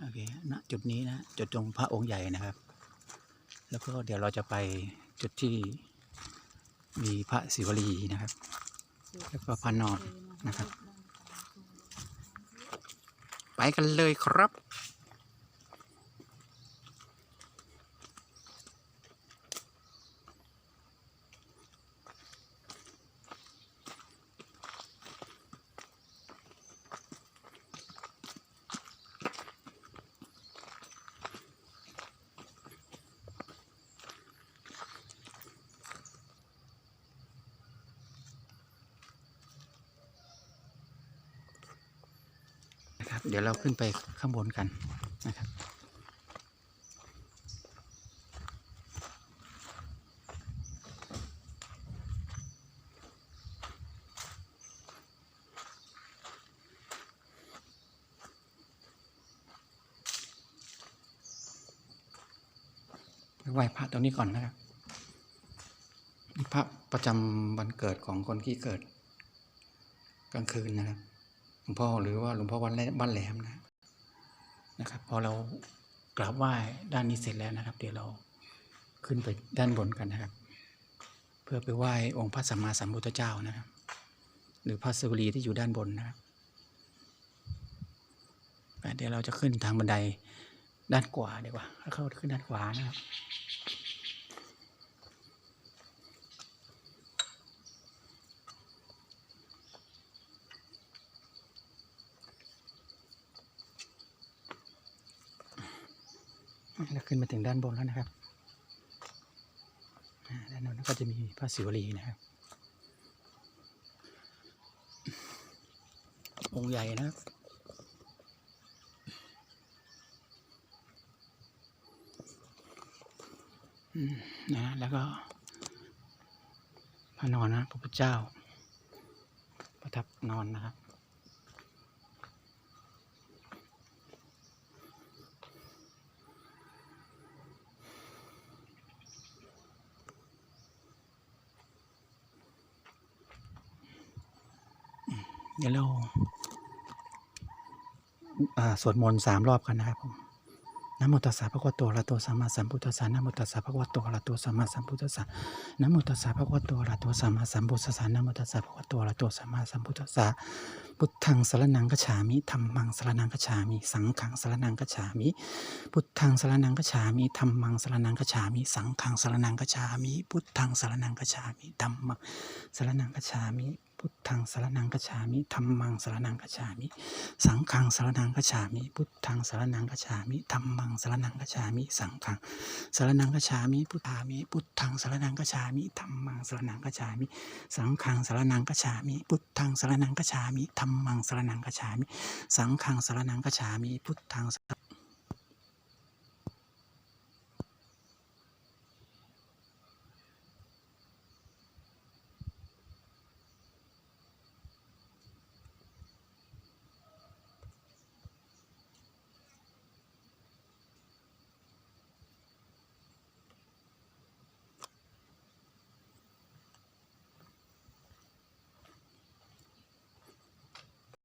โอเคณจุดนี้นะจุดตรงพระองค์ใหญ่นะครับ แล้วก็เดี๋ยวเราจะไปจุดที่มีพระศิวลีนะครับ แล้วก็พระนอนนะครับ ไปกันเลยครับ นะครับ เดี๋ยวเราขึ้นไปข้างบนกันนะครับไหว้พระตรงนี้ก่อนนะครับพระประจำวันเกิดของคนที่เกิดกลางคืนนะครับ ลวงพ่อหรือว่าหลวงพ่อวันบ้านแหลมนะนะครับ พอเรากราบไหว้ด้านนี้เสร็จแล้วนะครับ เดี๋ยวเราขึ้นไปด้านบนกันนะครับ เพื่อไปไหว้องค์พระสัมมาสัมพุทธเจ้านะครับ หรือพระศิวลีที่อยู่ด้านบนนะครับเดี๋ยวเราจะขึ้นทางบันไดด้านขวาดีกว่าเข้าขึ้นด้านขวานะครับ เราขึ้นมาถึงด้านบนแล้วนะครับด้านบนก็จะมีพระศิวลีนะครับองค์ใหญ่นะนะแล้วก็พระนอนนะพระพุทธเจ้า ประทับนอนนะครับ เดี๋ยวเราสวดมนต์สามรอบกันนะครับผมนะโมตัสสะภะคะวะโตอะระโตสัมมาสัมพุทธัสสะนะโมตัสสะภะคะวะโตอะระโตสัมมาสัมพุทธัสสะนะโมตัสสะภะคะวะโตอะระโตสัมมาสัมพุทธัสสะนะโมตัสสะภะคะวะโตอะระโตสัมมาสัมพุทธัสสะพุทธังสรณังกัจฉามิธัมมังสรณังกัจฉามิ สังฆังสรณังกัจฉามิ พุทธังสรณังกัจฉามิธัมมังสรณังกัจฉามิ สังฆังสรณังกัจฉามิ พุทธังสรณังกัจฉามิธัมมังสรณังกัจฉามิ พุทธังสารณังกัจฉามิธัมมังสารณังกัจฉามิ สังฆังสารณังกัจฉามิ พุทธังสารณังกัจฉามิธัมมังสารณังกัจฉามิ สังฆังสารณังกัจฉามิ พุทธามิ พุทธังสารณังกัจฉามิธัมมังสารณังกัจฉามิ สังฆังสารณังกัจฉามิ พุทธังสารณังกัจฉามิธัมมังสารณังกัจฉามิ สังฆังสารณังกัจฉามิ พุทธัง